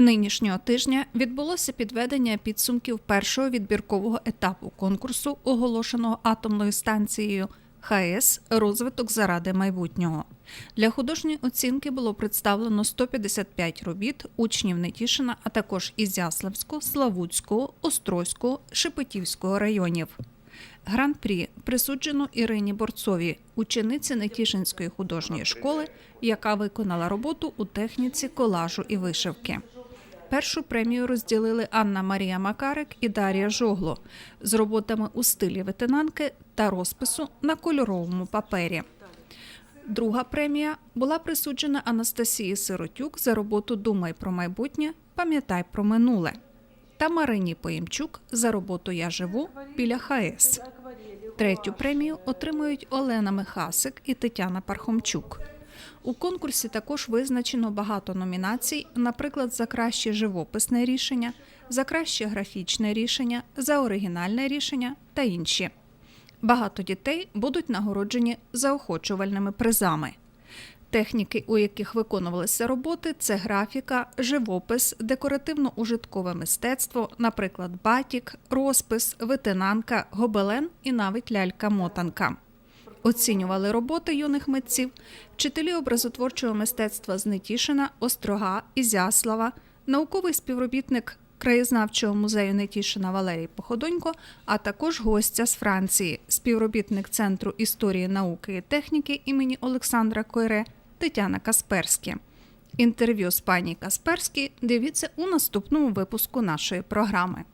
Нинішнього тижня відбулося підведення підсумків першого відбіркового етапу конкурсу, оголошеного атомною станцією ХАЕС Розвиток заради майбутнього. Для художньої оцінки було представлено 155 робіт учнів Нетішина, а також Ізяславського, Славутського, Острозького, Шепетівського районів. Гран-прі присуджено Ірині Борцові, учениці Нетішинської художньої школи, яка виконала роботу у техніці колажу і вишивки. Першу премію розділили Анна Марія Макарик і Дар'я Жогло з роботами у стилі ветенанки та розпису на кольоровому папері. Друга премія була присуджена Анастасії Сиротюк за роботу Думай про майбутнє, пам'ятай про минуле та Марині Поємчук за роботу Я живу біля ХАЕС. Третю премію отримують Олена Михасик і Тетяна Пархомчук. У конкурсі також визначено багато номінацій, наприклад, за краще живописне рішення, за краще графічне рішення, за оригінальне рішення та інші. Багато дітей будуть нагороджені заохочувальними призами. Техніки, у яких виконувалися роботи, це графіка, живопис, декоративно-ужиткове мистецтво, наприклад, батік, розпис, витинанка, гобелен і навіть лялька-мотанка. Оцінювали роботи юних митців, вчителі образотворчого мистецтва з Нетішина, Острога, Ізяслава, науковий співробітник краєзнавчого музею Нетішина Валерій Походонько, а також гостя з Франції, співробітник Центру історії науки і техніки імені Олександра Койре Тетяна Касперські. Інтерв'ю з пані Касперські дивіться у наступному випуску нашої програми.